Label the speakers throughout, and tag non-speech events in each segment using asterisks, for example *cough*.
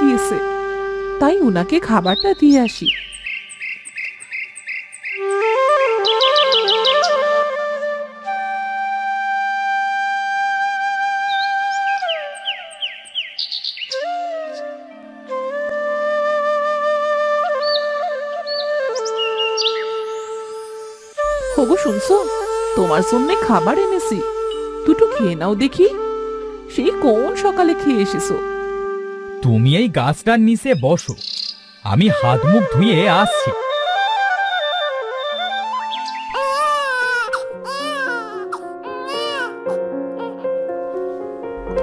Speaker 1: গিয়েছে। তাই ওনাকে খাবারটা দিয়ে আসি। হবু শুনছো? তোমার জন্য খাবার এনেছি। দুটো খেয়ে নাও দেখি। সেই কোন সকালে খেয়ে এসেছ?
Speaker 2: তুমি এই গাছটার নিচে বসো। আমি হাত মুখ ধুয়ে আসছি।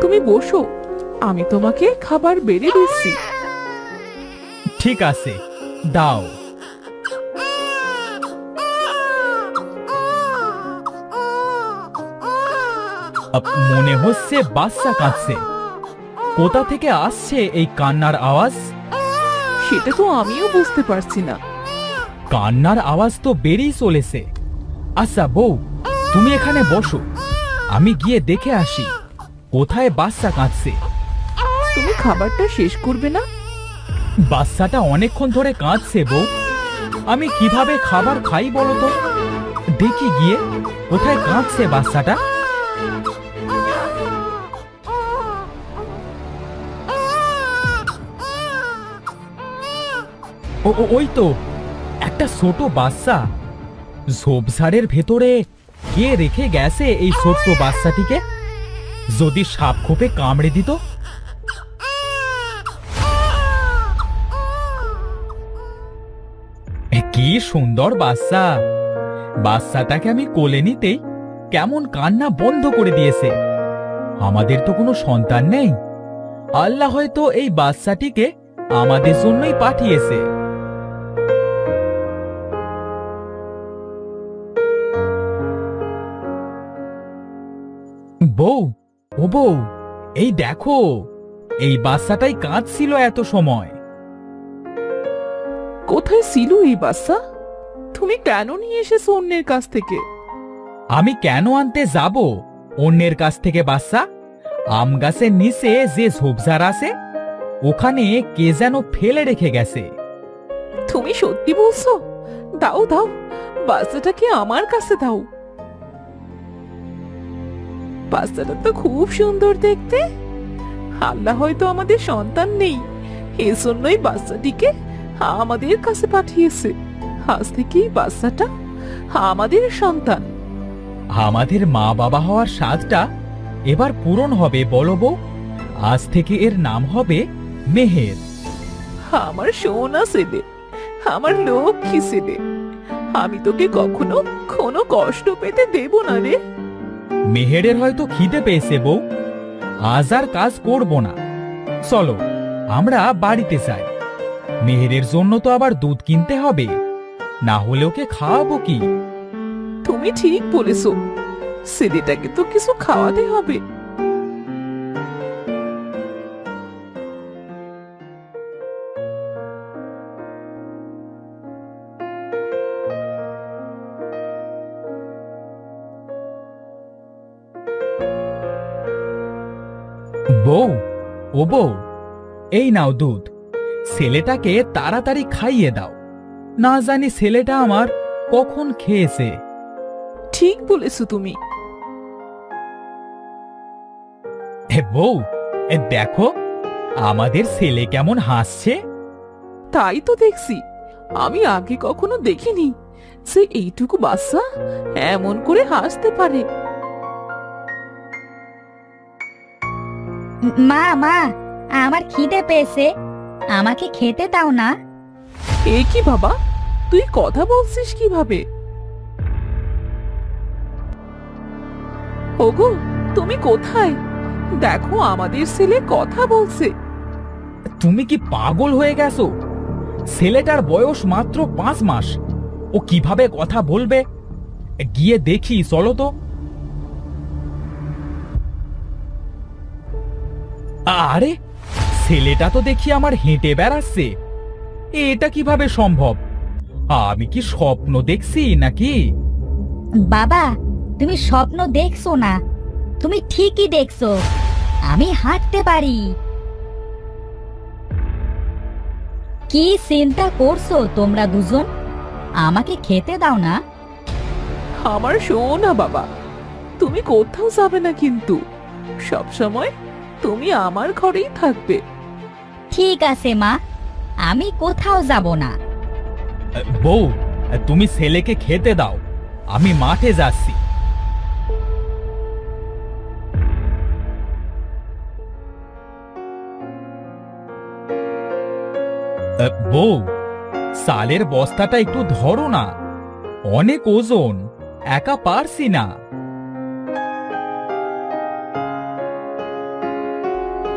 Speaker 1: তুমি বসো আমি তোমাকে খাবার বেড়ে দিচ্ছি।
Speaker 2: ঠিক আছে দাও। মনে হচ্ছে বাচ্চা কাঁদছে। কোথা থেকে আসছে এই কান্নার আওয়াজ?
Speaker 1: সেটা তো আমিও বুঝতে পারছি না।
Speaker 2: কান্নার আওয়াজ তো বেরিয়ে চলেছে। আচ্ছা বউ তুমি এখানে বসো। আমি গিয়ে দেখে আসি কোথায় বাচ্চা কাঁদছে।
Speaker 1: তুমি খাবারটা শেষ করবে না?
Speaker 2: বাচ্চাটা অনেকক্ষণ ধরে কাঁদছে বউ। আমি কীভাবে খাবার খাই বলো তো? দেখি গিয়ে কোথায় কাঁদছে বাচ্চাটা? ওই তো, একটা ছোট বাচ্চা। ঝোপঝাড়ের ভেতরে কে রেখে গেছে এই ছোট্ট বাচ্চাটিকে? যদি সাপ খোপে কামড়ে দিত? কি সুন্দর বাচ্চা। বাচ্চাটাকে আমি কোলে নিতেই কেমন কান্না বন্ধ করে দিয়েছে। আমাদের তো কোনো সন্তান নেই। আল্লাহ হয়তো এই বাচ্চাটিকে আমাদের জন্যই পাঠিয়েছে। বউ ও বউ এই দেখো এই বাচ্চাটাই কাঁদছিল এত সময়।
Speaker 1: কোথায় ছিল এই বাচ্চা? তুমি কেন নিয়ে এসেছ অন্যের কাছ থেকে?
Speaker 2: আমি কেন আনতে যাব অন্যের কাছ থেকে বাচ্চা? আম গাছের নিচে যে ঝোপঝাড় আছে ওখানে কে যেন ফেলে রেখে গেছে।
Speaker 1: তুমি সত্যি বলছো? দাও দাও বাচ্চাটাকে আমার কাছে দাও। বাচ্চাটা তো খুব সুন্দর দেখতে। আল্লাহ হয়তো আমাদের সন্তান নেই। এজন্যই বাচ্চাটিকে আমাদের কাছে পাঠিয়েছে। আজ থেকেই বাচ্চাটা আমাদের সন্তান।
Speaker 2: আমাদের মা বাবা হওয়ার স্বাদটা এবার পূরণ হবে বলো বউ। আজ থেকে এর নাম হবে মেহের।
Speaker 1: আমার সোনা ছেলে আমার লক্ষ্মী ছেলে। আমি তোকে কখনো কোনো কষ্ট পেতে দেব না রে।
Speaker 2: মেহেরের হয়তো খিদে পেয়েছে বউ। আজ আর কাজ করব না। চলো, আমরা বাড়িতে যাই। মেহেরের জন্য তো আবার দুধ কিনতে হবে। না হলে ওকে খাওয়াবো কি?
Speaker 1: তুমি ঠিক বলেছ। ছেলেটাকে তো কিছু খাওয়াতে হবে।
Speaker 2: বউ ও বউ এই নাও দুধ। ছেলেটাকে তাড়াতাড়ি খাইয়ে দাও। না জানি ছেলেটা আমার কখন খেয়েছে।
Speaker 1: ঠিক বলেছ তুমি।
Speaker 2: এ বউ এ দেখো আমাদের ছেলে কেমন হাসছে।
Speaker 1: তাই তো দেখছি। আমি আগে কখনো দেখিনি সে এইটুকু বাচ্চা এমন করে হাসতে পারে।
Speaker 3: মা মা আমার খিদে পেয়েছে। আমাকে খেতে দাও না।
Speaker 1: এ কি বাবা? তুই কথা বলছিস কীভাবে? ওগো তুমি কোথায়? দেখো আমাদের ছেলে কথা বলছে।
Speaker 2: তুমি কি পাগল হয়ে গেছো? ছেলেটার বয়স মাত্র পাঁচ মাস। ও কীভাবে কথা বলবে? গিয়ে দেখি চলো তো। আরে ছেলেটা তো দেখি আমার হেঁটে বেড়াচ্ছে। এটা কীভাবে সম্ভব? আমি কি স্বপ্ন দেখছি নাকি?
Speaker 3: বাবা তুমি স্বপ্ন দেখছ না। তুমি ঠিকই দেখছ। আমি হাঁটতে পারি। কি চিন্তা করছ তোমরা দুজন? আমাকে খেতে দাও না।
Speaker 1: আমার শোনা বাবা তুমি কোথাও যাবে না কিন্তু। সব সময় তুমি আমার ঘরেই থাকবে।
Speaker 3: ঠিক আছে মা। আমি কোথাও যাব না।
Speaker 2: বউ তুমি ছেলেকে খেতে দাও। আমি মাঠে যাচ্ছি। বউ সালের বস্তাটা একটু ধরো না। অনেক ওজন একা পারছি না।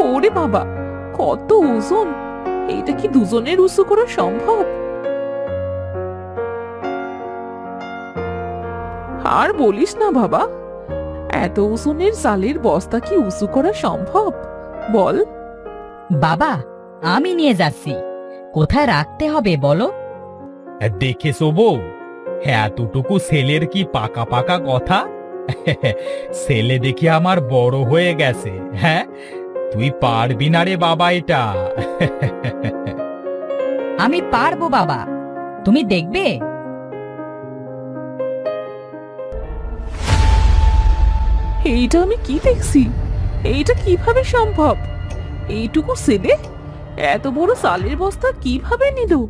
Speaker 1: ওরে বাবা কত ওজন! এটা কি দুজনের উঁচু করা সম্ভব? আর বলিস না বাবা এত ওজনের চালের বস্তা কি উঁচু করা সম্ভব? বল।
Speaker 3: বাবা আমি নিয়ে যাচ্ছি। কোথায় রাখতে হবে বলো?
Speaker 2: দেখেছ বউ এতটুকু ছেলের কি পাকা পাকা কথা? *laughs* ছেলে দেখি আমার বড় হয়ে গেছে হ্যাঁ? তুই পারবি না রে বাবা এটা।
Speaker 3: আমি পারব বাবা। তুমি দেখবে?
Speaker 1: এইটা আমি কি দেখছি? এইটা কীভাবে সম্ভব? এইটুকু ছেলে এত বড় চালের বস্তা কীভাবে নিল?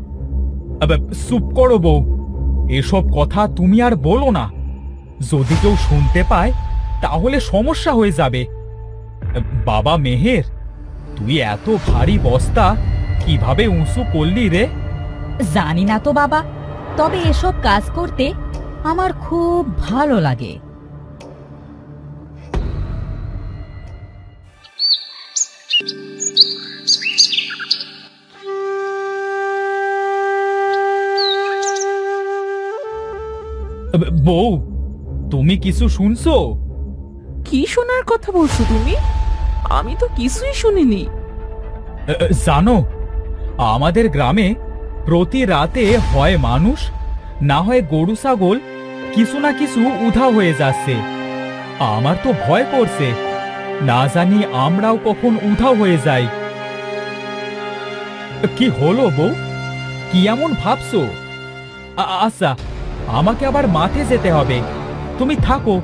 Speaker 2: আবে, চুপ করো বউ। এসব কথা তুমি আর বলো না। যদি কেউ শুনতে পায় তাহলে সমস্যা হয়ে যাবে। বাবা মেহের তুই এত ভারী বস্তা কীভাবে উঁচু করলি রে?
Speaker 3: জানি না তো বাবা তবে এসব কাজ করতে আমার খুব ভালো লাগে।
Speaker 2: বউ তুমি কিছু শুনছো?
Speaker 1: কি শোনার কথা বলছো তুমি? আমি তো কিছুই শুনিনি।
Speaker 2: জানো, আমাদের গ্রামে প্রতি রাতে হয় মানুষ, না হয় গরু, ছাগল, কিছু না কিছু উধাও হয়ে যাচ্ছে। আমার তো ভয় করছে, না জানি আমরাও কখন উধাও হয়ে যাই। কি হলো বউ? কি এমন ভাবছ? আচ্ছা আমাকে আবার মাঠে যেতে হবে। তুমি থাকো।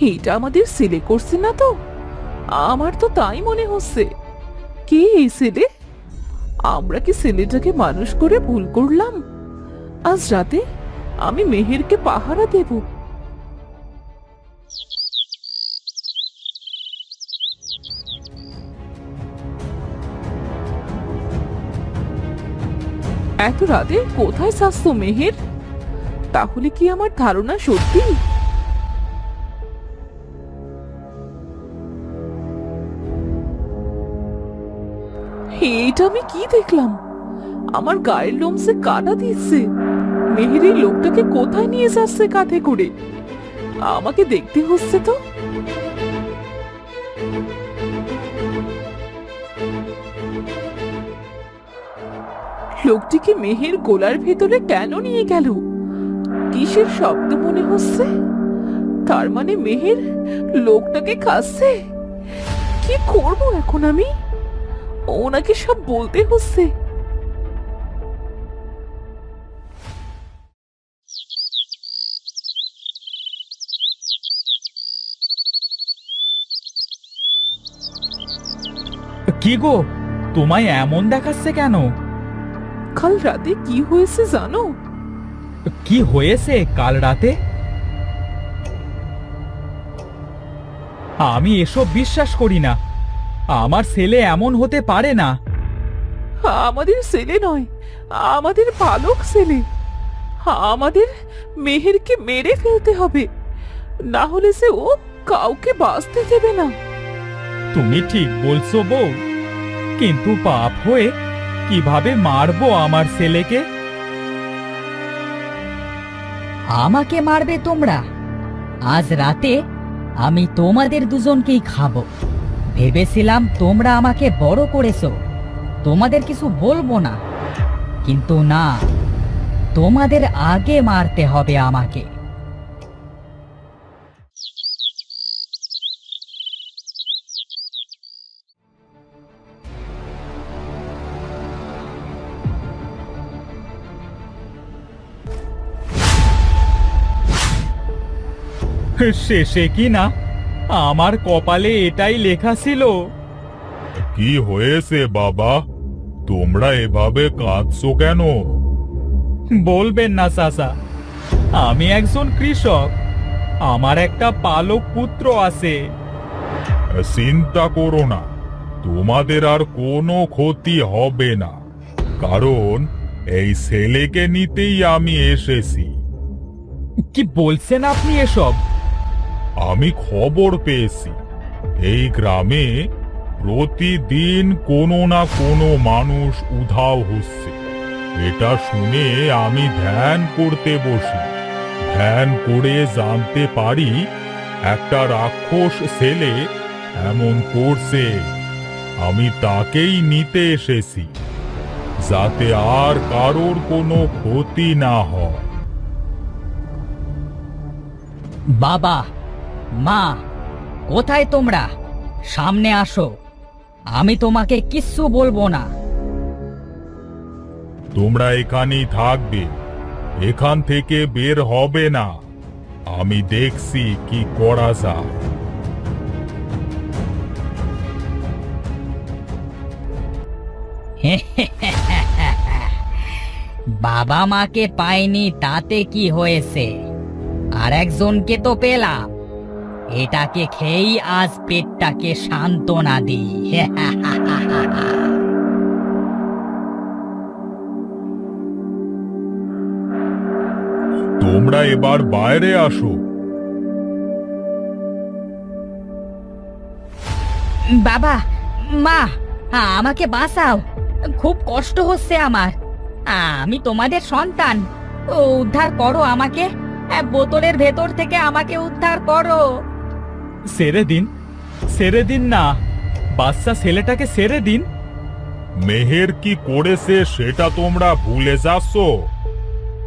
Speaker 1: এটা আমাদের ছেলে করছে না তো? আমার তো তাই মনে হচ্ছে। কে এই ছেলে আমরা কি ছেলেটাকে মানুষ করে ভুল করলাম? আজ রাতে আমি মেহেরকে পাহারা দেব। এত রাতে কোথায় স্বাস্থ্য মেহের? তাহলে কি আমার ধারণা সত্যি? এটা আমি কি দেখলাম? আমার গায়ের লোমসে কাটা দিচ্ছে। মেহের লোকটাকে কোথায় নিয়ে যাচ্ছে কাঁধে করে? আমাকে দেখতে হচ্ছে তো। লোকটিকে মেহের গোলার ভেতরে কেন নিয়ে গেল? কিসের শব্দ মনে হচ্ছে? তার মানে মেহের লোকটাকে খাচ্ছে? কি করব এখন আমি? ওনাকে সব বলতে হচ্ছে।
Speaker 2: কি গো তোমায় এমন দেখাচ্ছে কেন?
Speaker 1: কাল রাতে কি হয়েছে জানো?
Speaker 2: কি হয়েছে কাল রাতে? আমি এসব বিশ্বাস করি না। আমার ছেলে এমন হতে পারে না।
Speaker 1: আমাদের ছেলে নয় আমাদের বালক ছেলে। আমাদের মেহেরকে মেরে ফেলতে হবে না হলে সে ও কাউকে বাঁচতে দেবে না।
Speaker 2: তুমি ঠিক বলছো বউ কিন্তু পাপ হয়ে কীভাবে মারবো আমার ছেলেকে?
Speaker 3: আমাকে মারবে তোমরা। আজ রাতে আমি তোমাদের দুজনকেই খাব। ভেবেছিলাম তোমরা আমাকে বড় করেছ। তোমাদের কিছু বলব না। কিন্তু না, তোমাদের আগে মারতে হবে আমাকে।
Speaker 2: শেষে কি না? আমার কপালে এটাই লেখা ছিল।
Speaker 4: কি হয়েছে বাবা? তোমরা এভাবে কাঁদছো কেন?
Speaker 2: বলবেন না চাচা আমি একজন কৃষক। আমার একটা পালক পুত্র আছে।
Speaker 4: চিন্তা করো না। তোমাদের আর কোনো ক্ষতি হবে না। কারণ এই ছেলেকে নিতেই আমি এসেছি।
Speaker 2: কি বলছেন আপনি এসব?
Speaker 4: আমি খবর পেয়েছি। এই গ্রামে প্রতিদিন কোনো না কোনো মানুষ উধাও হচ্ছে। এটা শুনে আমি ধ্যান করতে বসি। ধ্যান করে জানতে পারি, একটা রাক্ষস ছেলে এমন করছে। আমি তাকেই নিতে এসেছি, যাতে আর কারোর কোনো ক্ষতি না হয়।
Speaker 3: বাবা মা কোথায় তোমরা? সামনে আসো। আমি তোমাকে কিচ্ছু বলব না।
Speaker 4: তোমরা এখানেই থাকবে। এখান থেকে বের হবে না। আমি দেখছি কি করা যায়। *laughs*
Speaker 3: বাবা মাকে পাইনি তাতে কি হয়েছে? আর একজনকে তো পেলাম। এটাকে খেয়েই আজ পেটটাকে সান্ত্বনা দিই। *laughs*
Speaker 4: তোমরা এবার বাইরে আসো।
Speaker 3: বাবা মা আমাকে বাঁচাও। খুব কষ্ট হচ্ছে আমার। আমি তোমাদের সন্তান। ও, উদ্ধার করো আমাকে। বোতলের ভেতর থেকে আমাকে উদ্ধার করো।
Speaker 2: সেরে দিন সেরে দিন না বাচ্চা ছেলেটাকে সেরে দিন।
Speaker 4: মেহের কি করেছে সেটা তোমরা ভুলে যাচ্ছ?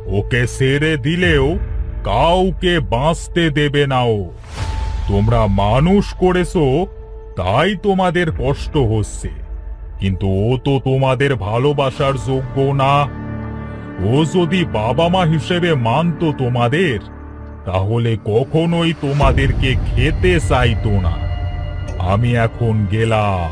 Speaker 4: ওকে সেরে দিলেও কাউকে বাঁচতে দেবে না ও। তোমরা মানুষ করেছ, তাই তোমাদের কষ্ট হচ্ছে। কিন্তু ও তো তোমাদের ভালোবাসার যোগ্য না। ও যদি বাবা মা হিসেবে মানতো তোমাদের তাহলে কখনোই তোমাদেরকে খেতে চাইতো না। আমি এখন গেলাম।